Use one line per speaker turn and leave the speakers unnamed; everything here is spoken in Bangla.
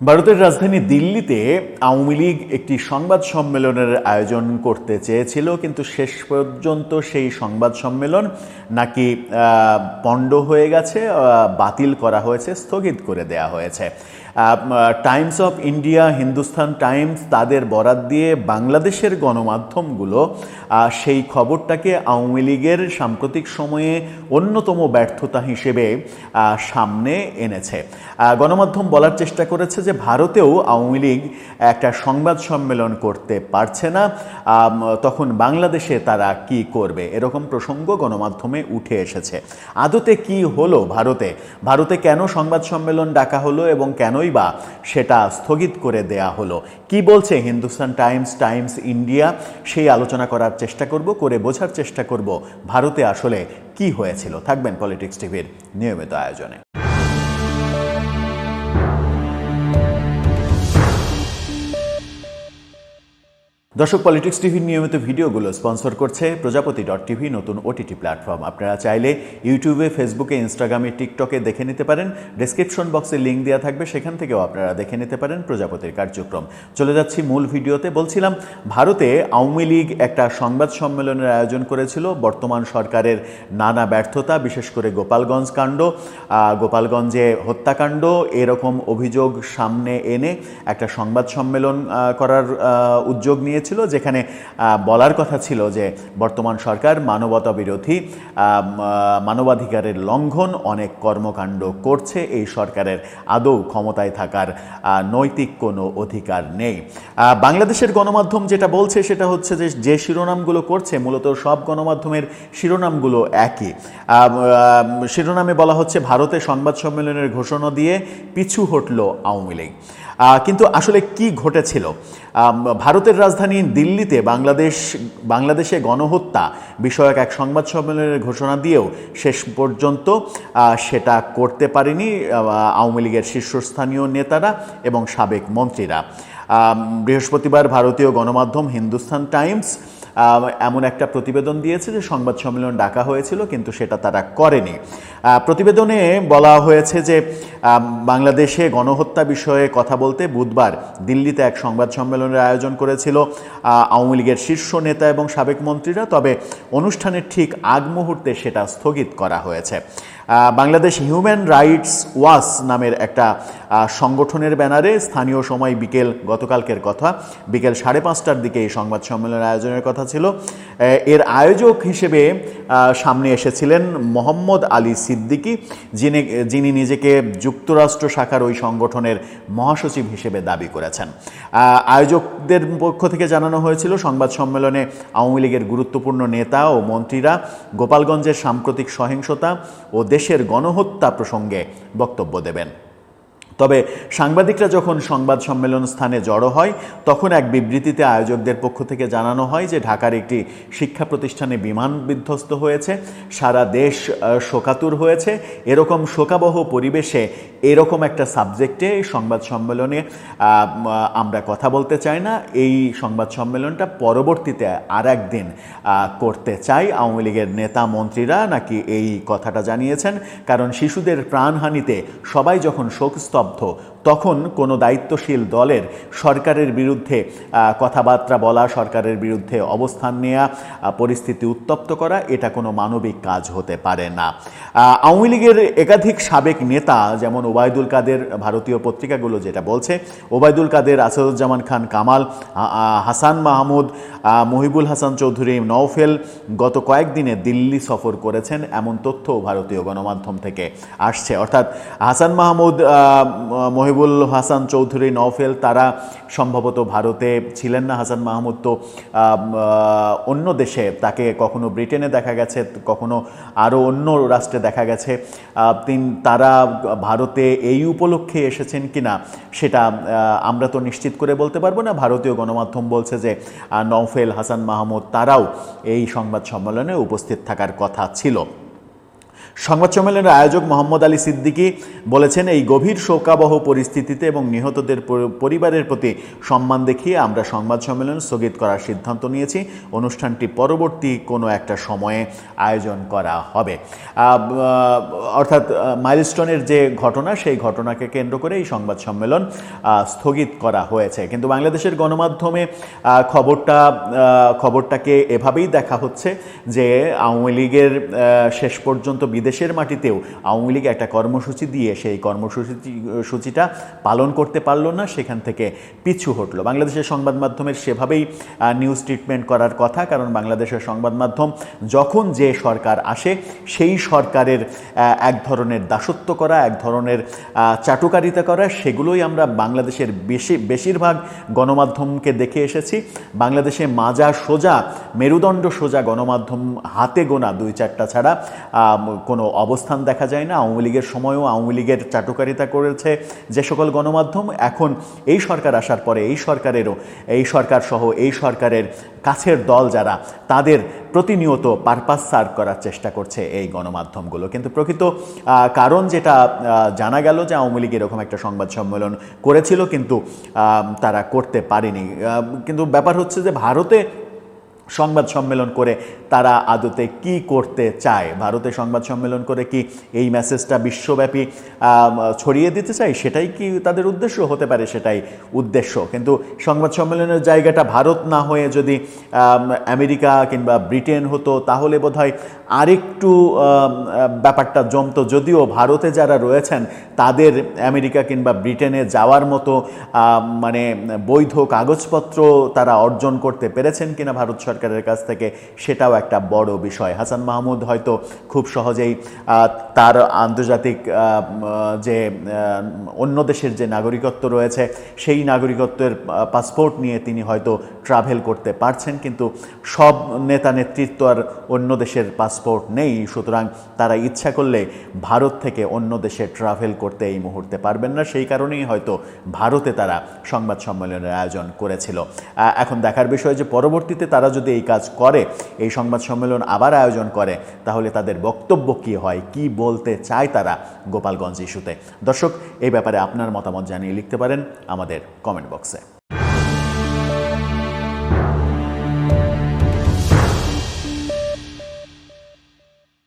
ভারতের রাজধানী দিল্লিতে আওয়ামী লীগ একটি সংবাদ সম্মেলনের আয়োজন করতে চেয়েছিল, কিন্তু শেষ পর্যন্ত সেই সংবাদ সম্মেলন নাকি পণ্ড হয়ে গেছে বাতিল করা হয়েছে, স্থগিত করে দেয়া হয়েছে। Times of India, Hindustan Times তাদের বরাত দিয়ে বাংলাদেশের গণমাধ্যমগুলো সেই খবরটাকে আওয়ামী লীগের সাম্প্রতিক সময়ে অন্যতম ব্যর্থতা হিসেবে সামনে এনেছে। গণমাধ্যম বলার চেষ্টা করেছে যে ভারতেও আওয়ামী লীগ একটা সংবাদ সম্মেলন করতে পারছে না তখন বাংলাদেশে তারা কি করবে? এরকম প্রসঙ্গ গণমাধ্যমে উঠে এসেছে। আদতে কি হলো ভারতে? ভারতে কেন সংবাদ সম্মেলন ডাকা হলো এবং কেনই বা সেটা স্থগিত করে দেয়া হলো? কি বলছে হিন্দুস্তান টাইমস টাইমস ইন্ডিয়া? সেই আলোচনা করার চেষ্টা করব, করে বোঝার চেষ্টা করব ভারতে আসলে কি হয়েছিল। থাকবেন পলিটিক্স টিভির নিয়মিত আয়োজনে। দর্শক পলিটিক্স টিভির নিয়মিত ভিডিওগুলো স্পন্সর করছে প্রজাপতি ডট টিভি নতুন ওটিটি প্ল্যাটফর্ম আপনারা চাইলে ইউটিউবে ফেসবুকে ইনস্টাগ্রামে টিকটকে দেখে নিতে পারেন। ডেসক্রিপশন বক্সে লিঙ্ক দেওয়া থাকবে, সেখান থেকেও আপনারা দেখে নিতে পারেন প্রজাপতির কার্যক্রম। চলে যাচ্ছি মূল ভিডিওতে। বলছিলাম, ভারতে আওয়ামী লীগ একটা সংবাদ সম্মেলনের আয়োজন করেছিল। বর্তমান সরকারের নানা ব্যর্থতা, বিশেষ করে গোপালগঞ্জ কাণ্ড গোপালগঞ্জে হত্যাকাণ্ড, এরকম অভিযোগ সামনে এনে একটা সংবাদ সম্মেলন করার উদ্যোগ উদ্যোগ নিয়েছিল যেখানে বলার কথা ছিল যে বর্তমান সরকার মানবতা বিরোধী মানবাধিকারের লঙ্ঘন অনেক কর্মকাণ্ড করছে, এই সরকারের আদৌ ক্ষমতায় থাকার নৈতিক কোনো অধিকার নেই। বাংলাদেশের গণমাধ্যম যেটা বলছে সেটা হচ্ছে যে যে শিরোনামগুলো করছে, মূলত সব গণমাধ্যমের শিরোনামগুলো একই। শিরোনামে বলা হচ্ছে, ভারতে সংবাদ সম্মেলনের ঘোষণা দিয়ে পিছু হটল আওয়ামী লীগ। কিন্তু আসলে কি ঘটেছিল? ভারতের রাজধানী দিল্লিতে বাংলাদেশ, বাংলাদেশে গণহত্যা বিষয়ক এক সংবাদ সম্মেলনের ঘোষণা দিয়েও শেষ পর্যন্ত সেটা করতে পারেনি আওয়ামী লীগের শীর্ষস্থানীয় নেতারা এবং সাবেক মন্ত্রীরা। বৃহস্পতিবার ভারতীয় গণমাধ্যম হিন্দুস্তান টাইমস এমন একটা প্রতিবেদন দিয়েছে যে সংবাদ সম্মেলন ডাকা হয়েছিল, কিন্তু সেটা তারা করেনি। প্রতিবেদনে বলা হয়েছে যে বাংলাদেশে গণহত্যা বিষয়ে কথা বলতে বুধবার দিল্লিতে এক সংবাদ সম্মেলনের আয়োজন করেছিল আওয়ামী লীগের শীর্ষ নেতা এবং সাবেক মন্ত্রীরা। তবে অনুষ্ঠানের ঠিক আগ মুহূর্তে সেটা স্থগিত করা হয়েছে। বাংলাদেশ হিউম্যান রাইটস ওয়াচ নামের একটা সংগঠনের ব্যানারে স্থানীয় সময় বিকেল, গতকালকের কথা, বিকেল সাড়ে পাঁচটার দিকে এই সংবাদ সম্মেলনের আয়োজনের কথা ছিল। এর আয়োজক হিসেবে সামনে এসেছিলেন মোহাম্মদ আলী সিদ্দিকী, যিনি যিনি নিজেকে যুক্তরাষ্ট্র শাখার ওই সংগঠনের মহাসচিব হিসেবে দাবি করেছেন। আয়োজকদের পক্ষ থেকে জানানো হয়েছিল, সংবাদ সম্মেলনে আওয়ামী লীগের গুরুত্বপূর্ণ নেতা ও মন্ত্রীরা, গোপালগঞ্জের সাম্প্রতিক সহিংসতা ও দেশের গণহত্যা প্রসঙ্গে বক্তব্য দেবেন। তবে সাংবাদিকরা যখন সংবাদ সম্মেলন স্থানে জড়ো হয়, তখন এক বিবৃতিতে আয়োজকদের পক্ষ থেকে জানানো হয় যে ঢাকার একটি শিক্ষা প্রতিষ্ঠানে বিমান বিধ্বস্ত হয়েছে, সারা দেশ শোকাতুর হয়েছে। এরকম শোকাবহ পরিবেশে এরকম একটা সাবজেক্টে সংবাদ সম্মেলনে আমরা কথা বলতে চাই না। এই সংবাদ সম্মেলনটা পরবর্তীতে আর একদিন করতে চাই। আওয়ামী লীগের নেতা মন্ত্রীরা নাকি এই কথাটা জানিয়েছেন, কারণ শিশুদের প্রাণহানিতে সবাই যখন শোকস্তব্ধ शब्द हो তখন কোনো দায়িত্বশীল দলের সরকারের বিরুদ্ধে কথাবার্তা বলা সরকারের বিরুদ্ধে অবস্থান নেওয়া পরিস্থিতি উত্তপ্ত করা এটা কোনো মানবিক কাজ হতে পারে না। আওয়ামী লীগের একাধিক সাবেক নেতা যেমন ওবায়দুল কাদের ভারতীয় পত্রিকাগুলো যেটা বলছে ওবায়দুল কাদের আসাদুজ্জামান খান কামাল হাসান মাহমুদ মহিবুল হাসান চৌধুরী নওফেল গত কয়েকদিনে দিল্লি সফর করেছেন এমন তথ্য ভারতীয় গণমাধ্যম থেকে আসছে। অর্থাৎ হাসান মাহমুদ আহ, মহিবুল হাসান চৌধুরী নওফেল, তারা সম্ভবত ভারতে ছিলেন না। হাসান মাহমুদ তো অন্য দেশে, তাকে কখনো ব্রিটেনে দেখা গেছে, কখনো আরও অন্য রাষ্ট্রে দেখা গেছে। তিন, তারা ভারতে এই উপলক্ষে এসেছেন কিনা, সেটা আমরা তো নিশ্চিত করে বলতে পারব না। ভারতীয় গণমাধ্যম বলছে যে নওফেল, হাসান মাহমুদ, তারাও এই সংবাদ সম্মেলনে উপস্থিত থাকার কথা ছিল। সংবাদ সম্মেলনের আয়োজক মোহাম্মদ আলী সিদ্দিকী বলেছেন, এই গভীর শোকাবহ পরিস্থিতিতে এবং নিহতদের পরিবারের প্রতি সম্মান দেখিয়ে আমরা সংবাদ সম্মেলন স্থগিত করার সিদ্ধান্ত নিয়েছি। অনুষ্ঠানটি পরবর্তী কোনো একটা সময়ে আয়োজন করা হবে। অর্থাৎ মাইলস্টোনের যে ঘটনা, সেই ঘটনাকে কেন্দ্র করে এই সংবাদ সম্মেলন স্থগিত করা হয়েছে। কিন্তু বাংলাদেশের গণমাধ্যমে খবরটা খবরটাকে এভাবেই দেখা হচ্ছে যে আওয়ামী লীগের শেষ পর্যন্ত বিদেশের মাটিতেও আওয়ামী লীগ একটা কর্মসূচি দিয়ে সেই কর্মসূচি, সূচিটা পালন করতে পারল না, সেখান থেকে পিছু হটলো। বাংলাদেশের সংবাদ মাধ্যমের সেভাবেই নিউজ ট্রিটমেন্ট করার কথা, কারণ বাংলাদেশের সংবাদ মাধ্যম যখন যে সরকার আসে, সেই সরকারের এক ধরনের দাসত্ব করা, এক ধরনের চাটুকারিতা করা, সেগুলোই আমরা বাংলাদেশের বেশি, বেশিরভাগ গণমাধ্যমকে দেখে এসেছি। বাংলাদেশে মাজা সোজা, মেরুদণ্ড সোজা গণমাধ্যম হাতে গোনা দুই চারটা ছাড়া কোনো অবস্থান দেখা যায় না। আওয়ামী লীগের সময়ও আওয়ামী লীগের চাটুকারিতা করেছে যে সকল গণমাধ্যম। এখন এই সরকার আসার পরে এই সরকারেরও, এই সরকার সহ এই সরকারের কাছের দল যারা, তাদের প্রতিনিয়ত পারপাস সার্ভ করার চেষ্টা করছে এই গণমাধ্যমগুলো। কিন্তু প্রকৃত কারণ যেটা জানা গেল যে আওয়ামী লীগ এরকম একটা সংবাদ সম্মেলন করেছিল, কিন্তু তারা করতে পারেনি। কিন্তু ব্যাপার হচ্ছে যে ভারতে সংবাদ সম্মেলন করে তারা আদতে কি করতে চায়? ভারতে সংবাদ সম্মেলন করে কি এই মেসেজটা বিশ্বব্যাপী ছড়িয়ে দিতে চায়? সেটাই কি তাদের উদ্দেশ্য? হতে পারে সেটাই উদ্দেশ্য। কিন্তু সংবাদ সম্মেলনের জায়গাটা ভারত না হয়ে যদি আমেরিকা কিংবা ব্রিটেন হতো, তাহলে বোধহয় আরেকটু ব্যাপারটা জমতো। যদিও ভারতে যারা রয়েছেন, তাদের আমেরিকা কিংবা ব্রিটেনে যাওয়ার মতো মানে বৈধ কাগজপত্র তারা অর্জন করতে পেরেছেন কিনা ভারত সরকারের কাছ থেকে সেটাও একটা বড় বিষয়। হাসান মাহমুদ হয়তো খুব সহজেই তার আন্তর্জাতিক যে অন্য দেশের যে নাগরিকত্ব রয়েছে, সেই নাগরিকত্বের পাসপোর্ট নিয়ে তিনি হয়তো ট্রাভেল করতে পারছেন, কিন্তু সব নেতা নেতৃত্ব আর অন্য দেশের পাসপোর্ট নেই। সুতরাং তারা ইচ্ছা করলে ভারত থেকে অন্য দেশে ট্রাভেল করতে এই মুহূর্তে পারবেন না। সেই কারণেই হয়তো ভারতে তারা সংবাদ সম্মেলনের আয়োজন করেছিল। এখন দেখার বিষয় যে পরবর্তীতে তারা যদি এই কাজ করে, এই সংবাদ সম্মেলন আবার আয়োজন করে, তাহলে তাদের বক্তব্য কি হয়, কি বলতে চায় তারা গোপালগঞ্জ ইস্যুতে? দর্শক, এই ব্যাপারে আপনার মতামত জানিয়ে লিখতে পারেন আমাদের কমেন্ট বক্সে